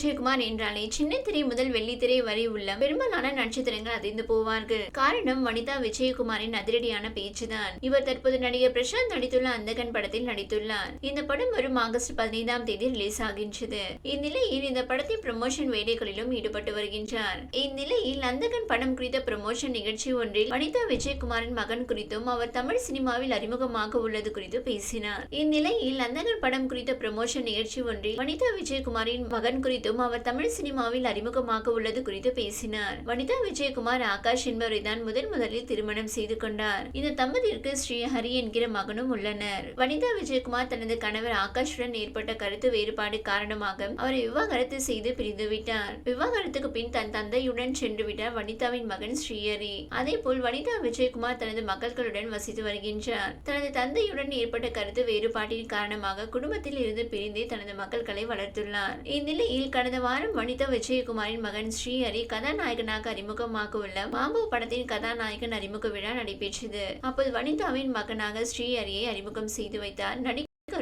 விஜயகுமார் என்றாலே சின்ன திரை முதல் வெள்ளித்திரை வரை உள்ள பெரும்பாலான நட்சத்திரங்கள் அதிர்ந்து போவார்கள். காரணம் வனிதா விஜயகுமாரின் அதிரடியான பேச்சுதான். இவர் தற்போது நடிகர் பிரசாந்த் நடித்துள்ள அந்தகன் படத்தில் நடித்துள்ளார். இந்த படம் வரும் ஆகஸ்ட் பதினைந்தாம் தேதி ரிலீஸ் ஆகின்றது. இந்நிலையில் இந்த படத்தின் ப்ரமோஷன் வேலைகளிலும் ஈடுபட்டு வருகின்றார். இந்நிலையில் அந்தகன் படம் குறித்த ப்ரமோஷன் நிகழ்ச்சி ஒன்றில் வனிதா விஜயகுமாரின் மகன் குறித்தும் அவர் தமிழ் சினிமாவில் அறிமுகமாக உள்ளது குறித்து பேசினார். இந்நிலையில் அந்தகன் படம் குறித்த ப்ரமோஷன் நிகழ்ச்சி ஒன்றில் வனிதா விஜயகுமாரின் மகன் குறித்து குறித்தும் அவர் தமிழ் சினிமாவில் அறிமுகமாக உள்ளது குறித்து பேசினார். வனிதா விஜயகுமார் ஆகாஷ் என்பவரை தான் முதன் முதலில் திருமணம் செய்து கொண்டார். இந்த தம்பதியிற்கு ஸ்ரீஹரி என்கிற மகனும் உள்ளனர். வனிதா விஜயகுமார் தனது கணவர் ஆகாஷுடன் ஏற்பட்ட கருத்து வேறுபாடு காரணமாக அவரை விவாகரத்து செய்து பிரிந்து விட்டார் விவாகரத்துக்கு பின் தன் தந்தையுடன் சென்று விட்டார் வனிதாவின் மகன் ஸ்ரீஹரி அதே போல் வனிதா விஜயகுமார் தனது மக்களுடன் வசித்து வருகின்றார். தனது தந்தையுடன் ஏற்பட்ட கருத்து வேறுபாட்டின் காரணமாக குடும்பத்தில் இருந்து பிரிந்தே தனது மக்கள்களை வளர்த்துள்ளார். இந்நிலையில் கடந்த வாரம் வனிதா விஜயகுமாரின் மகன் ஸ்ரீஹரி கதாநாயகனாக அறிமுகமாக உள்ள மாம்பு படத்தின் கதாநாயகன் அறிமுக விழா நடைபெற்றது. அப்போது வனிதாவின் மகனாக ஸ்ரீஹரியை அறிமுகம் செய்து வைத்தார்.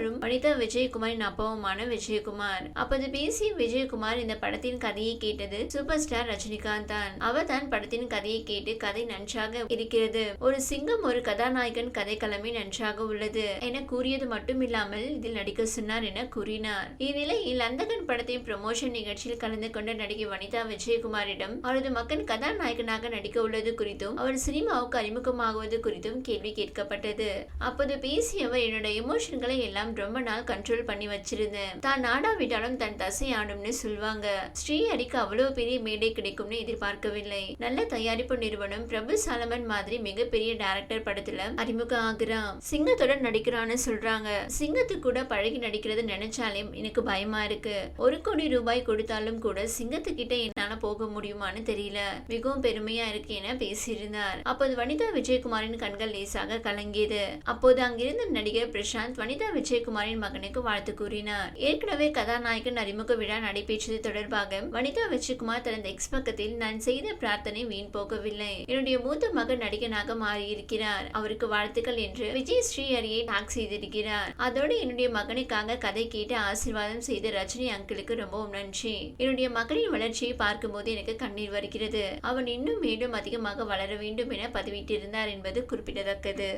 நடிகரும் வனிதா விஜயகுமாரின் அப்பாவுமான விஜயகுமார். அப்போது பேசிய விஜயகுமார் இந்த படத்தின் கதையை கேட்டது சூப்பர் ஸ்டார் ரஜினிகாந்த் தான். அவர் தான் படத்தின் கதையை கேட்டு கதை நன்றாக இருக்கிறது. ஒரு சிங்கம் ஒரு கதாநாயகன் கதைக்களமே நன்றாக உள்ளது என கூறியது மட்டும் இல்லாமல் இதில் நடிக்க சொன்னார் என கூறினார். இந்நிலையில் அந்தகன் படத்தின் ப்ரமோஷன் நிகழ்ச்சியில் கலந்து கொண்ட நடிகை வனிதா விஜயகுமாரிடம் அவரது மகன் கதாநாயகனாக நடிக்க உள்ளது குறித்தும் அவர் சினிமாவுக்கு அறிமுகமாகுவது குறித்தும் கேள்வி கேட்கப்பட்டது. அப்போது பேசியவர் என்னோட எமோஷன்களை எல்லாம் ரொம்ப நாள் கண்ட்ரோல் பண்ணி வச்சிருந்தேன். தான் நாடாவிட்டாலும் தன் தசை ஆடும்னு சொல்லுவாங்க ஸ்ரீஹரிக்கு அவ்வளவு பெரிய மேடை கிடைக்கும்னு எதிர்பார்க்கவில்லை. நல்ல தயாரிப்பு நிறுவனம் பிரபு சாலமன் மாதிரி மிகப்பெரிய டைரக்டர் படத்துல அறிமுகம் ஆகுறான். சிங்கத்துடன் நடிக்கிறான்னு சொல்றாங்க. சிங்கத்துக்கு கூட பழகி நடிக்கிறது நினைச்சாலே எனக்கு பயமா இருக்கு. ஒரு கோடி ரூபாய் கொடுத்தாலும் கூட சிங்கத்துக்கிட்ட என்னால போக முடியுமான்னு தெரியல. மிகவும் பெருமையா இருக்கு என பேசியிருந்தார். அப்போது வனிதா விஜயகுமாரின் கண்கள் லேசாக கலங்கியது. அப்போது அங்கிருந்த நடிகர் பிரசாந்த் வனிதா விஜயகுமாரின் மகனுக்கு வாழ்த்து கூறினார். ஏற்கனவே கதாநாயகன் அறிமுக விழா நடைபெற்றது தொடர்பாக வனிதா விஜயகுமார் தனது எக்ஸ் பக்கத்தில் நான் செய்த பிரார்த்தனை வீண் போகவில்லை. என்னுடைய மூத்த மகன் நடிகனாக மாறியிருக்கிறார். அவருக்கு வாழ்த்துக்கள் என்று விஜய் ஸ்ரீஹரியை டாக் செய்திருக்கிறார். அதோடு என்னுடைய மகனுக்காக கதை கேட்டு ஆசீர்வாதம் செய்த ரஜினி அங்கிளுக்கு ரொம்பவும் நன்றி. என்னுடைய மகனின் வளர்ச்சியை பார்க்கும்போது எனக்கு கண்ணீர் வருகிறது. அவன் இன்னும் மேலும் அதிகமாக வளர வேண்டும் என பதிவிட்டிருந்தார் என்பது குறிப்பிடத்தக்கது.